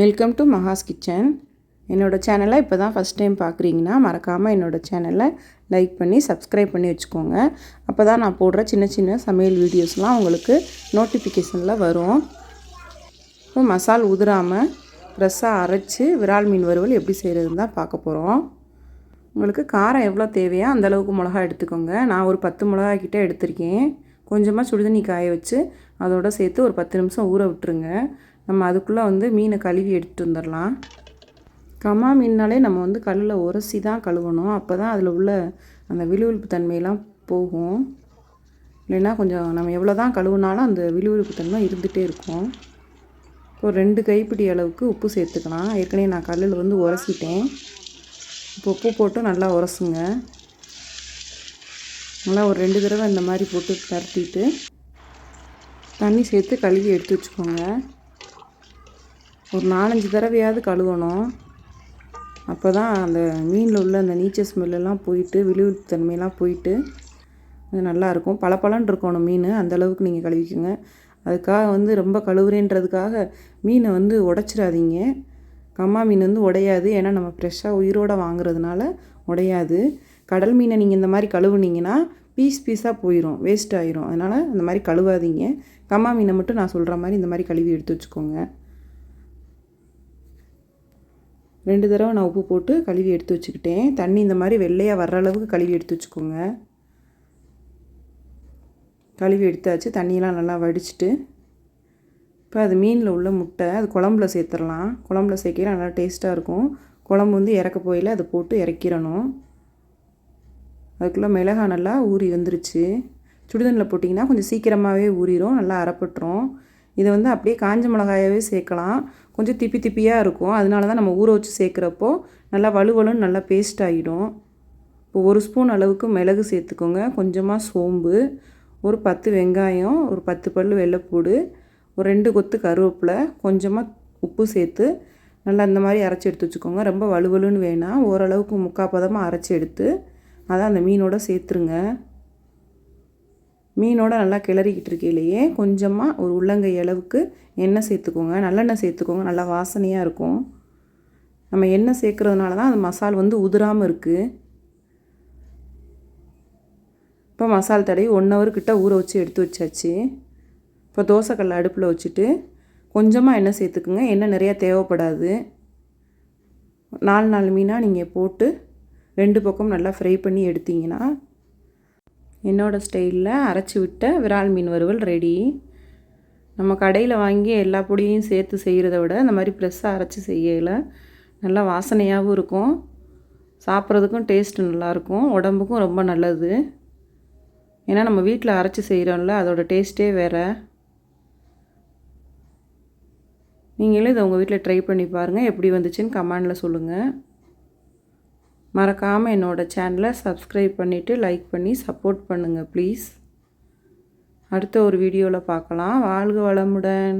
Welcome to Maha's kitchen என்னோடய சேனலை இப்போ தான் ஃபஸ்ட் டைம் பார்க்குறீங்கன்னா மறக்காமல் என்னோடய சேனலை லைக் பண்ணி சப்ஸ்கிரைப் பண்ணி வச்சுக்கோங்க. அப்போ தான் நான் போடுற சின்ன சின்ன சமையல் வீடியோஸ்லாம் உங்களுக்கு நோட்டிஃபிகேஷனில் வரும். இப்போ மசால் உதிராமல் ஃப்ரெஷ்ஷாக அரைச்சி விரால் மீன் வறுவல் எப்படி செய்கிறதுன்னு தான் பார்க்க போகிறோம் உங்களுக்கு காரம் எவ்வளோ தேவையோ அந்தளவுக்கு மிளகா எடுத்துக்கோங்க. நான் ஒரு பத்து மிளகா கிட்டே எடுத்திருக்கேன். கொஞ்சமாக சுடுதண்ணி காய வச்சு அதோட சேர்த்து ஒரு பத்து நிமிஷம் ஊற விட்டுருங்க. நம்ம அதுக்குள்ளே வந்து மீனை கழுவி எடுத்துட்டு வந்துடலாம் கமா மீன்னாலே நம்ம வந்து கல்லில் உரசி தான் கழுவணும். அப்போ தான் அதில் உள்ள அந்த விழுவிழுப்பு தன்மையெல்லாம் போகும். இல்லைன்னா கொஞ்சம் நம்ம எவ்வளோ தான் கழுவுனாலும் அந்த விழுவிழுப்பு தன்மை இருந்துகிட்டே இருக்கும். ஒரு ரெண்டு கைப்பிடி அளவுக்கு உப்பு சேர்த்துக்கலாம். ஏற்கனவே நான் கல்லில் வந்து உரசிட்டேன். இப்போ உப்பு போட்டு நல்லா உரசுங்க. நல்லா ஒரு ரெண்டு தடவை இந்த மாதிரி போட்டு பரட்டிட்டு தண்ணி சேர்த்து கழுவி எடுத்து வச்சுக்கோங்க. ஒரு நாலஞ்சு தடவையாவது கழுவணும். அப்போ தான் அந்த மீனில் உள்ள அந்த நீச்சல் ஸ்மெல்லாம் போயிட்டு விழுவிப்பு தன்மையெல்லாம் போயிட்டு அது நல்லாயிருக்கும் பளபளன்னு இருக்கணும் மீன் அந்தளவுக்கு நீங்கள் கழுவிக்கோங்க. அதுக்காக வந்து ரொம்ப கழுவுறேன்றதுக்காக மீனை வந்து உடச்சிடாதீங்க. கம்மா மீன் வந்து உடையாது. ஏன்னா நம்ம ஃப்ரெஷ்ஷாக உயிரோடு வாங்குறதுனால உடையாது. கடல் மீனை நீங்கள் இந்த மாதிரி கழுவுனீங்கன்னா பீஸ் பீஸாக போயிடும் வேஸ்ட் ஆயிரும். அதனால் அந்த மாதிரி கழுவாதீங்க. கம்மா மீனை மட்டும் நான் சொல்கிற மாதிரி இந்த மாதிரி கழுவி எடுத்து வச்சுக்கோங்க. ரெண்டு தடவை நான் உப்பு போட்டு கழுவி எடுத்து வச்சுக்கிட்டேன். தண்ணி இந்த மாதிரி வெள்ளையாக வர்ற அளவுக்கு கழுவி எடுத்து வச்சுக்கோங்க. கழுவி எடுத்தாச்சு. தண்ணியெல்லாம் நல்லா வடிச்சிட்டு. இப்போ அது மீனில் உள்ள முட்டை அது குழம்புல சேர்த்துடலாம். குழம்புல சேர்க்கையில நல்லா டேஸ்ட்டாக இருக்கும். குழம்பு வந்து இறக்க போயில் அதை போட்டு இறக்கிடணும். அதுக்குள்ளே மிளகா நல்லா ஊறி வந்துருச்சு. சுடுதண்ணில் போட்டிங்கன்னா கொஞ்சம் சீக்கிரமாகவே ஊறிடும் நல்லா அறப்பட்டுரும் இதை வந்து அப்படியே காஞ்ச மிளகாயாவே சேர்க்கலாம். கொஞ்சம் திப்பி திப்பியாக இருக்கும். அதனால தான் நம்ம ஊற வச்சு சேர்க்குறப்போ நல்லா வலுவலுன்னு நல்லா பேஸ்ட் ஆகிடும் இப்போ ஒரு ஸ்பூன் அளவுக்கு மிளகு சேர்த்துக்கோங்க. கொஞ்சமாக சோம்பு ஒரு பத்து வெங்காயம் ஒரு பத்து பல் வெள்ளைப்பூடு ஒரு ரெண்டு கொத்து கருவேப்பிலை கொஞ்சமாக உப்பு சேர்த்து நல்லா இந்த மாதிரி அரைச்சி எடுத்து வச்சுக்கோங்க. ரொம்ப வலுவலுன்னு வேணாம். ஓரளவுக்கு முக்கால் பதமாக அரைச்சி எடுத்து அதான் அந்த மீனோட சேர்த்துருங்க. மீனோட நல்லா கிளறிக்கிட்டு இருக்கையிலேயே கொஞ்சமாக ஒரு உள்ளங்கை அளவுக்கு எண்ணெய் சேர்த்துக்கோங்க. நல்லெண்ணெய் சேர்த்துக்கோங்க. நல்லா வாசனையாக இருக்கும். நம்ம எண்ணெய் சேர்க்குறதுனால தான் அந்த மசால் வந்து உதிராமல் இருக்குது இப்போ மசால் தடவி ஒன் ஹவர் கிட்ட ஊற வச்சு எடுத்து வச்சாச்சு. இப்போ தோசைக்கல்லை அடுப்பில் வச்சுட்டு கொஞ்சமாக எண்ணெய் சேர்த்துக்குங்க. எண்ணெய் நிறையா தேவைப்படாது. நாலு நாலு மீனாக நீங்கள் போட்டு ரெண்டு பக்கம் நல்லா ஃப்ரை பண்ணி எடுத்திங்கன்னா என்னோடய ஸ்டைலில் அரைச்சி விட்ட விரால் மீன் வறுவல் ரெடி நம்ம கடையில் வாங்கி எல்லா பொடியும் சேர்த்து செய்கிறத விட இந்த மாதிரி ப்ரெஸ்ஸாக அரைச்சி செய்யலை. நல்லா வாசனையாகவும் இருக்கும். சாப்பிட்றதுக்கும் டேஸ்ட்டு நல்லாயிருக்கும். உடம்புக்கும் ரொம்ப நல்லது. ஏன்னா நம்ம வீட்டில் அரைச்சி செய்கிறோம்ல அதோடய டேஸ்ட்டே வேறு. நீங்களும் இதை உங்கள் வீட்டில் ட்ரை பண்ணி பாருங்கள் எப்படி வந்துச்சுன்னு கமெண்டில் சொல்லுங்கள் மறக்காமல் என்னோடய சேனலை சப்ஸ்கிரைப் பண்ணிவிட்டு லைக் பண்ணி சப்போர்ட் பண்ணுங்கள் ப்ளீஸ் அடுத்த ஒரு வீடியோவில் பார்க்கலாம். வாழ்க வளமுடன்.